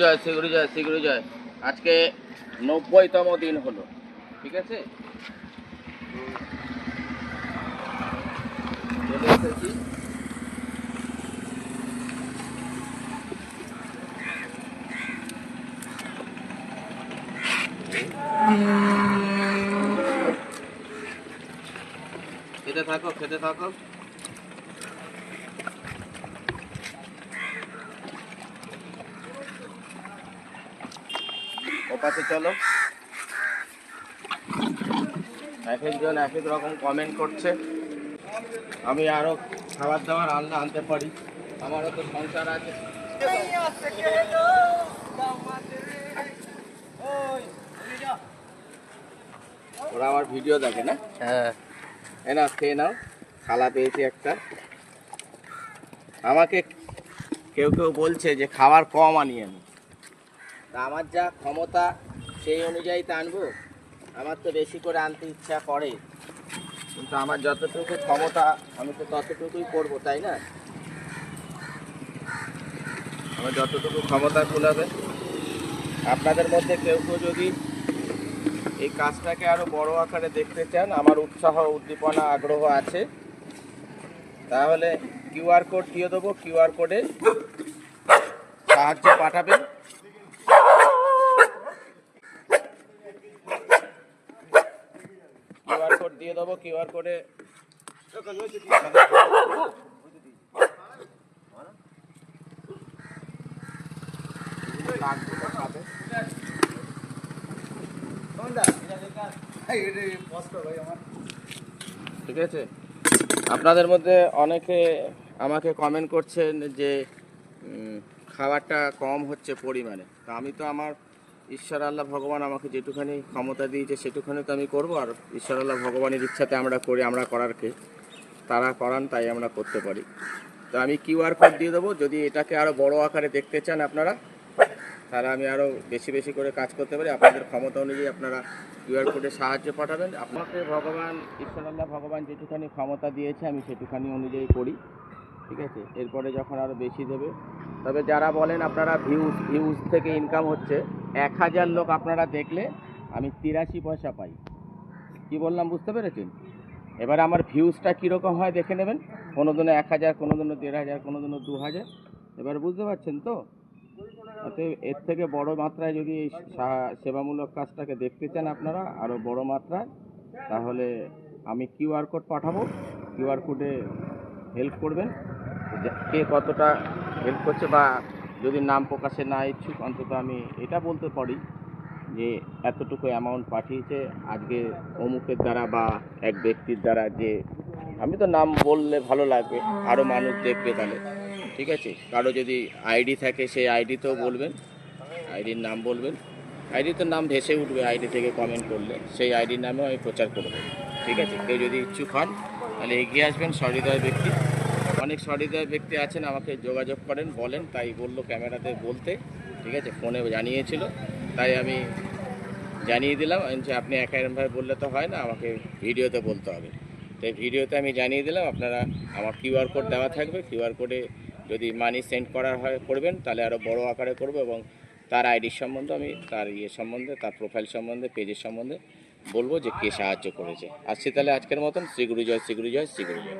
জয় শ্রীগুরু জয় শ্রীগুরু জয়। আজকে নব্বইতম দিন হলো, ঠিক আছে? খেতে থাকো খেতে থাকো। ওপাশে চলো। এক একজন এক এক রকম কমেন্ট করছে। আমি আরও খাবার দাবার আনলে আনতে পারি। আমারও তো সংসার আছে। ওরা আমার ভিডিও দেখে না? হ্যাঁ। এ না খেয়ে নাও। খালা পেয়েছি একটা। আমাকে কেউ কেউ বলছে যে খাবার কম আনি আমি। তা আমার যা ক্ষমতা, সেই অনুযায়ী তো আনব? আমার তো বেশি করে আনতে ইচ্ছা করে। কিন্তু আমার যতটুকু ক্ষমতা, আমি তো ততটুকুই করব, তাই না? আমার যতটুকু ক্ষমতা কুলাবে। আপনাদের মধ্যে কেউ কেউ যদি এই কাজটাকে আরও বড় আকারে দেখতে চান, আমার উৎসাহ, উদ্দীপনা, আগ্রহ আছে, তাহলে কিউআর কোড দিয়ে দেবো। কিউআর কোডে সাহায্য পাঠাবেন। কিউআর কোড দিয়ে দেবো কিউআর কোডে ঠিক আছে? আপনাদের মধ্যে অনেকে আমাকে কমেন্ট করছেন যে খাবারটা কম হচ্ছে পরিমাণে। তা আমি তো আমার ঈশ্বর আল্লাহ ভগবান আমাকে যেটুখানি ক্ষমতা দিয়েছে সেটুখানি তো আমি করব, আর ঈশ্বর আল্লাহ ভগবানের ইচ্ছাতে আমরা করি, আমরা করার কে তারা করান, তাই আমরা করতে পারি। তো আমি কিউআর কোড দিয়ে দেবো, যদি এটাকে আরও বড় আকারে দেখতে চান আপনারা, তাহলে আমি আরও বেশি বেশি করে কাজ করতে পারি। আপনাদের ক্ষমতা অনুযায়ী আপনারা কিউআর কোডে সাহায্য পাঠাবেন। আপনাকে ভগবান, ঈশ্বর আল্লাহ ভগবান যেটুখানি ক্ষমতা দিয়েছে, আমি সেটুখানি অনুযায়ী করি। ঠিক আছে? এরপরে যখন আরও বেশি দেবে। তবে যারা বলেন আপনারা ভিউজ ভিউজ থেকে ইনকাম হচ্ছে এক হাজার লোক আপনারা দেখলে আমি তিরাশি পয়সা পাই। কি বললাম, বুঝতে পেরেছেন? এবার আমার ভিউজটা কীরকম হয় দেখে নেবেন। কোনো দিনে এক হাজার কোনো দিনে দেড় হাজার কোনো দিনে দু হাজার। এবার বুঝতে পারছেন তো? অতএব এর থেকে বড় মাত্রায় যদি এই সেবামূলক কাজটাকে দেখতে চান আপনারা আরও বড় মাত্রায়, তাহলে আমি কিউআর কোড পাঠাবো। কিউআর কোডে হেল্প করবেন। কে কতটা হেল্প করছে বা যদি নাম প্রকাশে না ইচ্ছুক, অন্তত আমি এটা বলতে পারি যে এতটুকু অ্যামাউন্ট পাঠিয়েছে। আজকে অমুকের দ্বারা বা এক ব্যক্তির দ্বারা যে আমি তো নাম বললে ভালো লাগবে আরও মানুষ দেখবে তাহলে। ঠিক আছে? কারও যদি আইডি থাকে সেই আইডিতেও বলবেন আইডির নাম বলবেন। আইডিতে নাম ভেসে উঠবে আইডি থেকে কমেন্ট করলে, সেই আইডির নামেও আমি প্রচার করব ঠিক আছে? কেউ যদি ইচ্ছুক হন, তাহলে এগিয়ে আসবেন সহৃদয় ব্যক্তি। অনেক সহৃদয় ব্যক্তি আছেন, আমাকে যোগাযোগ করেন, বলেন, তাই বলল ক্যামেরাতে বলতে, ঠিক আছে? ফোনে জানিয়েছিল, তাই আমি জানিয়ে দিলাম যে আপনি একা এরমভাবে বললে তো হয় না, আমাকে ভিডিওতে বলতে হবে। তাই ভিডিওতে আমি জানিয়ে দিলাম, আপনারা, আমার কিউআর কোড দেওয়া থাকবে কিউআর কোডে যদি মানি সেন্ড করার হয়, করবেন, তাহলে আরও বড় আকারে করব এবং তার আইডির সম্বন্ধে আমি, তার ইয়ে সম্বন্ধে, তার প্রোফাইল সম্বন্ধে, পেজের সম্বন্ধে বলব যে কে সাহায্য করেছে। আসছি তাহলে আজকের মতন শ্রীগুরু জয় শ্রীগুরু জয় শ্রীগুরু জয়।